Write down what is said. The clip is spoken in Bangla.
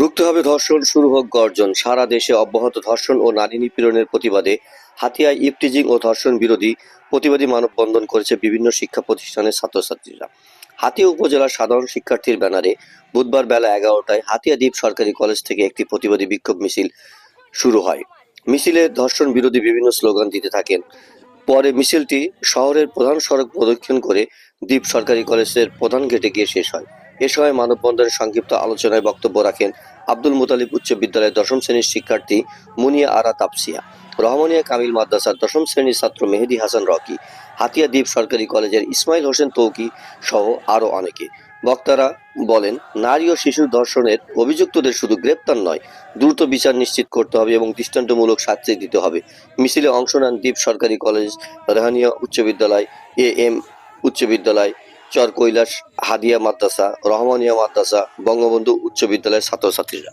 রুখতে হবে ধর্ষণ শুরু হোক গর্জন। সারা দেশে অব্যাহত ধর্ষণ ও নারী নিপীড়নের প্রতিবাদে হাতিয়ায় ইফটিজিং ও ধর্ষণ বিরোধী প্রতিবাদী মানববন্ধন করেছে বিভিন্ন শিক্ষা প্রতিষ্ঠানের ছাত্রছাত্রীরা। হাতিয়া উপজেলার সাধারণ শিক্ষার্থীর ব্যানারে বুধবার বেলা এগারোটায় হাতিয়া দ্বীপ সরকারি কলেজ থেকে একটি প্রতিবাদী বিক্ষোভ মিছিল শুরু হয়। মিছিলে ধর্ষণ বিরোধী বিভিন্ন স্লোগান দিতে থাকেন। পরে মিছিলটি শহরের প্রধান সড়ক প্রদক্ষিণ করে দ্বীপ সরকারি কলেজের প্রধান গেটে গিয়ে শেষ হয়। এ সময় মানববন্ধনের সংক্ষিপ্ত আলোচনায় বক্তব্য রাখেন আব্দুল মুতালিব উচ্চ বিদ্যালয়ের দশম শ্রেণির শিক্ষার্থী মুনিয়া আরা তাপসিয়া, রহমানিয়া কামিল মাদ্রাসার দশম শ্রেণির ছাত্র মেহেদি হাসান রকি, হাতিয়া দ্বীপ সরকারি কলেজের ইসমাইল হোসেন তৌকি সহ আরও অনেকে। বক্তারা বলেন, নারী ও শিশু ধর্ষণের অভিযুক্তদের শুধু গ্রেপ্তার নয়, দ্রুত বিচার নিশ্চিত করতে হবে এবং দৃষ্টান্তমূলক শাস্তি দিতে হবে। মিছিলে অংশ নেন দ্বীপ সরকারি কলেজ, রেহানিয়া উচ্চ বিদ্যালয়, এ এম উচ্চ বিদ্যালয় চর কৈলাস হাদিয়া মাদ্রাসা রহমানিয়া মাদ্রাসা বঙ্গবন্ধু উচ্চ বিদ্যালয়ের ছাত্রছাত্রীরা।